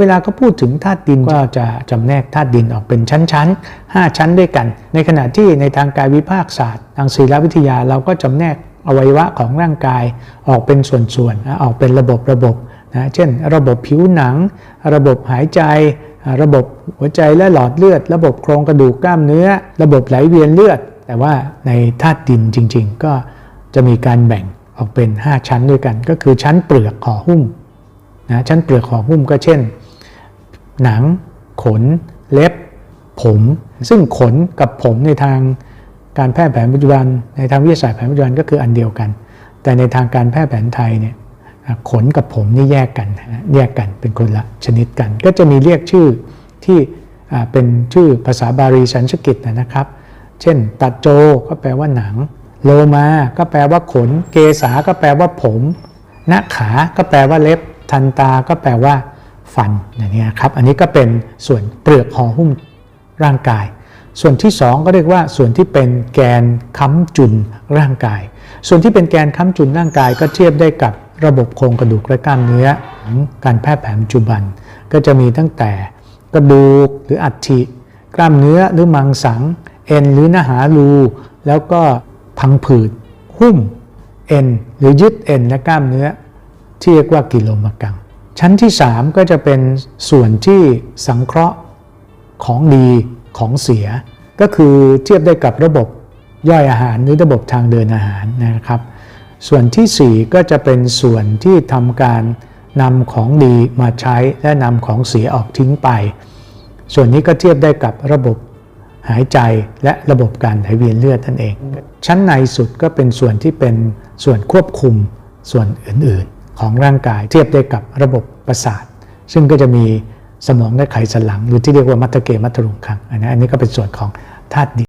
เวลาเขาพูดถึงธาตุดินก็จะจำแนกธาตุดินออกเป็นชั้นๆ 5 ชั้นด้วยกัน ในขณะที่ในทางกายวิภาคศาสตร์ ทางศิลวิทยาเราก็จำแนกอวัยวะของร่างกายออกเป็นส่วนๆ ออกเป็นระบบระบบนะเช่น ระบบผิวหนัง ระบบหายใจ ระบบหัวใจและหลอดเลือด ระบบโครงกระดูกกล้ามเนื้อ ระบบไหลเวียนเลือด แต่ว่าในธาตุดินจริง ๆ ก็จะมีการแบ่งออกเป็น 5 ชั้นด้วยกัน ก็คือชั้นเปลือกห่อหุ้มนะชั้นเปลือกห่อหุ้มก็เช่น หนัง ขน เล็บ ผม ซึ่งขนกับผมในทางการแพทย์แผนปัจจุบัน ในทางวิทยาศาสตร์แผนปัจจุบันก็คืออันเดียวกัน แต่ในทางการแพทย์แผนไทยเนี่ยขนกับผมนี่แยกกันแยกกันเป็นคนละชนิดกัน ก็จะมีเรียกชื่อที่เป็นชื่อภาษาบาลีสันสกฤตนะครับ เช่นตัดโจก็แปลว่าหนัง โลมาก็แปลว่าขน เกษาก็แปลว่าผมนาขาก็แปลว่าเล็บ ทันตาก็แปลว่า ฟันอย่างนี้ครับ อันนี้ก็เป็นส่วนเปลือกห่อหุ้มร่างกาย ส่วนที่ 2 ก็เรียกว่าส่วนที่เป็นแกนค้ำจุนร่างกาย ส่วนที่เป็นแกนค้ำจุนร่างกาย ก็เทียบได้กับระบบโครงกระดูกและกล้ามเนื้อของการแพทย์แผนปัจจุบัน ก็จะมีตั้งแต่กระดูกหรืออัฐิกล้ามเนื้อหรือมังสัง เอ็นหรือเนื้อหารูแล้วก็พังผืดหุ้มเอ็นหรือยึดเอ็นและกล้ามเนื้อที่เรียกว่ากิโลมกัง ชั้นที่ 3 ก็จะเป็นส่วนที่สังเคราะห์ของดีของเสีย ก็คือเทียบได้กับระบบย่อยอาหารหรือระบบทางเดินอาหารนะครับ ส่วนทีสี่ 4 ก็จะเป็นส่วนที่ทำการนำของดีมาใช้และนำของเสียออกทิ้งไป ส่วนนี้ก็เทียบได้กับระบบหายใจและระบบการไหลเวียนเลือดนั่นเอง ชั้นในสุดก็เป็นส่วนที่เป็นส่วนควบคุมส่วนอื่น ของร่างกาย เทียบได้กับระบบประสาท ซึ่งก็จะมีสมองและไขสันหลัง หรือที่เรียกว่ามัตตเกมัตตรุงคังอันนี้อันนี้ก็เป็นส่วนของธาตุดิน